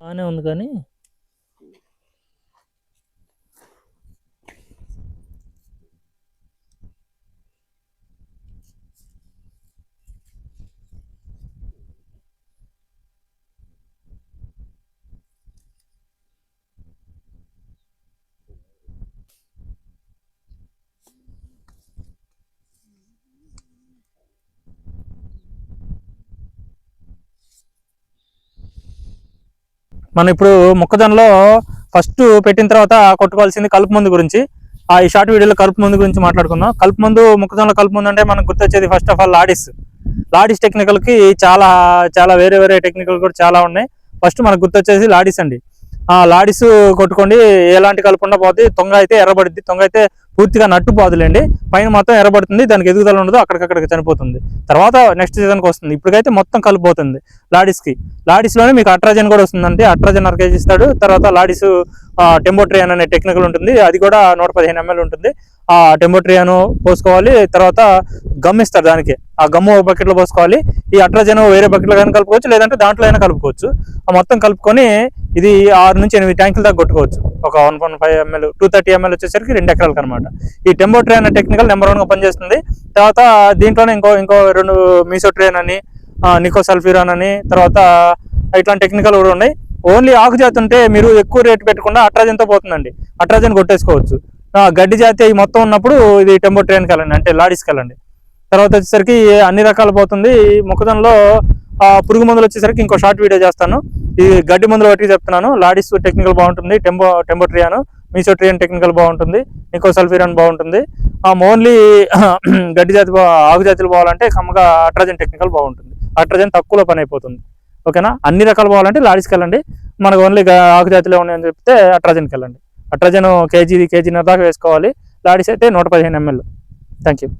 బాగానే ఉంది కానీ మనం ఇప్పుడు మొక్కజొన్నలో ఫస్ట్ పెట్టిన తర్వాత కొట్టుకోవాల్సింది కలుపు మందు గురించి. ఆ ఈ షార్ట్ వీడియోలో కలుపు మందు గురించి మాట్లాడుకుందాం. కలుపు మందు మొక్కజొన్నలో కలుపు మందు అంటే మనకు గుర్తొచ్చేది ఫస్ట్ ఆఫ్ ఆల్ లాడిస్. లాడిస్ టెక్నికల్కి చాలా చాలా వేరే వేరే టెక్నికల్ కూడా చాలా ఉన్నాయి. ఫస్ట్ మనకు గుర్తొచ్చేసి లాడిస్ అండి. ఆ లాడిస్ కొట్టుకోండి ఎలాంటి కలుపు ఉండబోతుంది తొంగ అయితే ఎర్రబడుద్ది. తొంగ అయితే పూర్తిగా నట్టు పాదులండి పైన మొత్తం ఎర్రబడుతుంది. దానికి ఎదుగుదల ఉండదు. అక్కడికక్కడికి చనిపోతుంది. తర్వాత నెక్స్ట్ సీజన్కి వస్తుంది. ఇప్పటికైతే మొత్తం కలిపోతుంది లాడీస్కి. లాడీస్లోనే మీకు అట్రాజన్ కూడా వస్తుందండి. అట్రాజన్ అర కేజీ ఇస్తాడు తర్వాత లాడీస్ టెంబోట్రియన్ అనే టెక్నికల్ ఉంటుంది. అది కూడా నూట పదిహేను ఎంఎల్ ఉంటుంది. ఆ టెంబోట్రియాను పోసుకోవాలి. తర్వాత గమ్ ఇస్తారు దానికి. ఆ గమ్ము బకెట్లో పోసుకోవాలి. ఈ అట్రాజన్ వేరే బకెట్లో కానీ కలుపుకోవచ్చు లేదంటే దాంట్లో అయినా కలుపుకోవచ్చు. ఆ మొత్తం కలుపుకొని ఇది ఆరు నుంచి ఎనిమిది ట్యాంకుల దాకా కొట్టుకోవచ్చు. ఒక one point five ML two thirty ML వచ్చేసరికి రెండు ఎకరాలకు అనమాట ఈ టెంబో ట్రైన్ అనే టెక్నికల్ నెంబర్ వన్గా పనిచేస్తుంది. తర్వాత దీంట్లోనే ఇంకో ఇంకో రెండు మీసో ట్రైన్ అని నికో సల్ఫీరాన్ అని తర్వాత ఇట్లాంటి టెక్నికల్ కూడా ఉన్నాయి. ఓన్లీ ఆకు జాతి ఉంటే మీరు ఎక్కువ రేటు పెట్టకుండా అట్రాజన్తో పోతుందండి. అట్రాజన్ కొట్టేసుకోవచ్చు. ఆ, గడ్డి జాతి మొత్తం ఉన్నప్పుడు ఇది టెంబో ట్రైన్కి వెళ్ళండి అంటే లాడీస్కి వెళ్ళండి. తర్వాత వచ్చేసరికి అన్ని రకాలు పోతుంది. మొక్కజొన్నలో పురుగు మందులు వచ్చేసరికి ఇంకో షార్ట్ వీడియో చేస్తాను. ఈ గడ్డి మందులు బట్టి చెప్తున్నాను. లాడిస్ టెక్నికల్ బాగుంటుంది. టెంబో టెంబోట్రియాను మీసోట్రియాన్ టెక్నికల్ బాగుంటుంది. నికో సల్ఫీరాన్ బాగుంటుంది ఓన్లీ గడ్డి జాతి బా- ఆకు జాతులు పోవాలంటే కమ్మగా అట్రాజన్ టెక్నికల్ బాగుంటుంది. అట్రాజన్ తక్కువలో పని అయిపోతుంది. ఓకేనా? అన్ని రకాలు పోవాలంటే లాడిస్కి వెళ్ళండి. మనకు ఓన్లీ ఆకు జాతిలో ఉన్నాయని చెప్తే అట్రాజన్కి వెళ్ళండి. అట్రాజన్ కేజీ కేజీన్నర దాకా వేసుకోవాలి. లాడిస్ అయితే నూట పదిహేను ఎంఎల్. Thank you